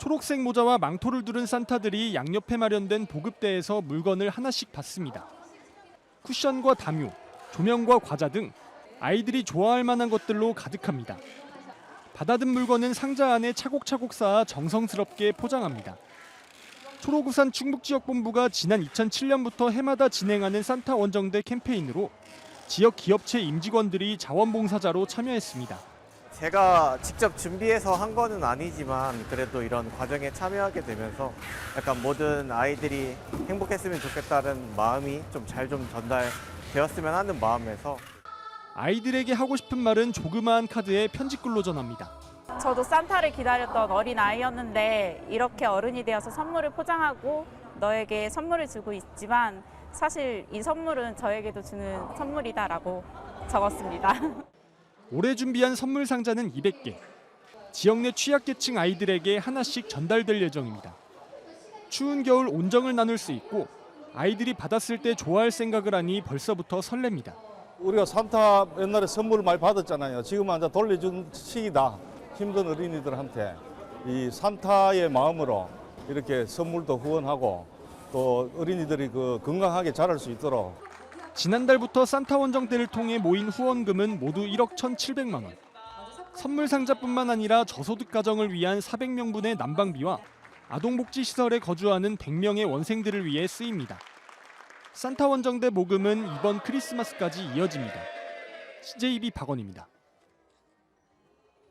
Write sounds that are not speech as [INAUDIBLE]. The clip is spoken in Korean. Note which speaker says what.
Speaker 1: 초록색 모자와 망토를 두른 산타들이 양옆에 마련된 보급대에서 물건을 하나씩 받습니다. 쿠션과 담요, 조명과 과자 등 아이들이 좋아할 만한 것들로 가득합니다. 받아든 물건은 상자 안에 차곡차곡 쌓아 정성스럽게 포장합니다. 초록우산 충북지역본부가 지난 2007년부터 해마다 진행하는 산타 원정대 캠페인으로 지역 기업체 임직원들이 자원봉사자로 참여했습니다.
Speaker 2: 제가 직접 준비해서 한 거는 아니지만 그래도 이런 과정에 참여하게 되면서 약간 모든 아이들이 행복했으면 좋겠다는 마음이 좀 잘 좀 전달되었으면 하는 마음에서
Speaker 1: 아이들에게 하고 싶은 말은 조그마한 카드에 편지글로 전합니다.
Speaker 3: 저도 산타를 기다렸던 어린 아이였는데 이렇게 어른이 되어서 선물을 포장하고 너에게 선물을 주고 있지만 사실 이 선물은 저에게도 주는 선물이다라고 적었습니다. [LAUGHS]
Speaker 1: 올해 준비한 선물 상자는 200개. 지역 내 취약계층 아이들에게 하나씩 전달될 예정입니다. 추운 겨울 온정을 나눌 수 있고 아이들이 받았을 때 좋아할 생각을 하니 벌써부터 설렙니다.
Speaker 4: 우리가 산타 옛날에 선물을 많이 받았잖아요. 지금은 이제 돌려준 시기다. 힘든 어린이들한테 이 산타의 마음으로 이렇게 선물도 후원하고 또 어린이들이 그 건강하게 자랄 수 있도록
Speaker 1: 지난달부터 산타 원정대를 통해 모인 후원금은 모두 1억 1,700만 원. 선물 상자뿐만 아니라 저소득 가정을 위한 400명분의 난방비와 아동복지 시설에 거주하는 100명의 원생들을 위해 쓰입니다. 산타 원정대 모금은 이번 크리스마스까지 이어집니다. CJB 박원입니다.